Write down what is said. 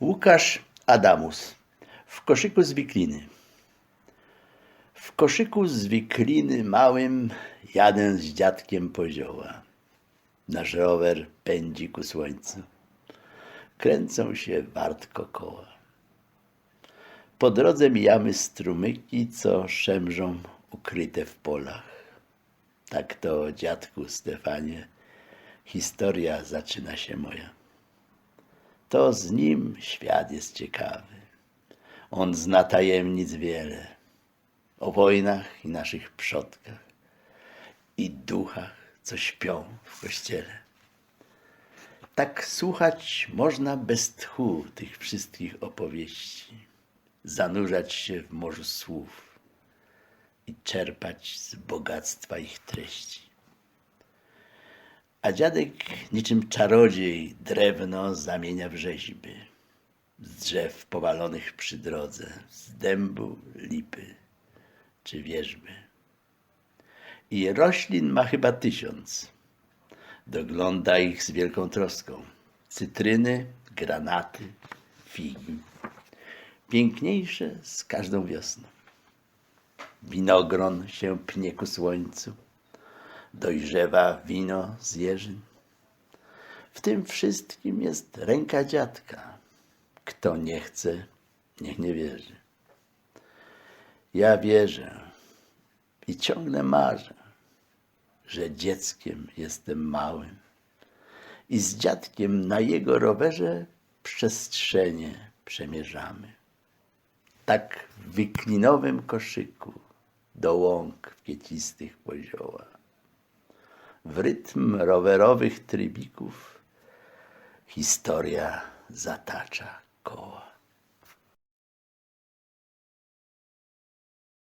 Łukasz Adamus w koszyku z wikliny. W koszyku z wikliny małym jadę z dziadkiem pozioła. Nasz rower pędzi ku słońcu. Kręcą się wartko koła. Po drodze mijamy strumyki, co szemrzą ukryte w polach. Tak to, dziadku Stefanie, historia zaczyna się moja. To z nim świat jest ciekawy. On zna tajemnic wiele o wojnach i naszych przodkach i duchach, co śpią w kościele. Tak słuchać można bez tchu tych wszystkich opowieści, zanurzać się w morzu słów i czerpać z bogactwa ich treści. A dziadek niczym czarodziej drewno zamienia w rzeźby z drzew powalonych przy drodze, z dębu, lipy czy wierzby. I roślin ma chyba tysiąc. Dogląda ich z wielką troską. Cytryny, granaty, figi. Piękniejsze z każdą wiosną. Winogron się pnie ku słońcu. Dojrzewa wino z jeżyn. W tym wszystkim jest ręka dziadka. Kto nie chce, niech nie wierzy. Ja wierzę i ciągle marzę, że dzieckiem jestem małym i z dziadkiem na jego rowerze przestrzenie przemierzamy. Tak w wyklinowym koszyku do łąk kwiecistych pozioła. W rytm rowerowych trybików historia zatacza koła.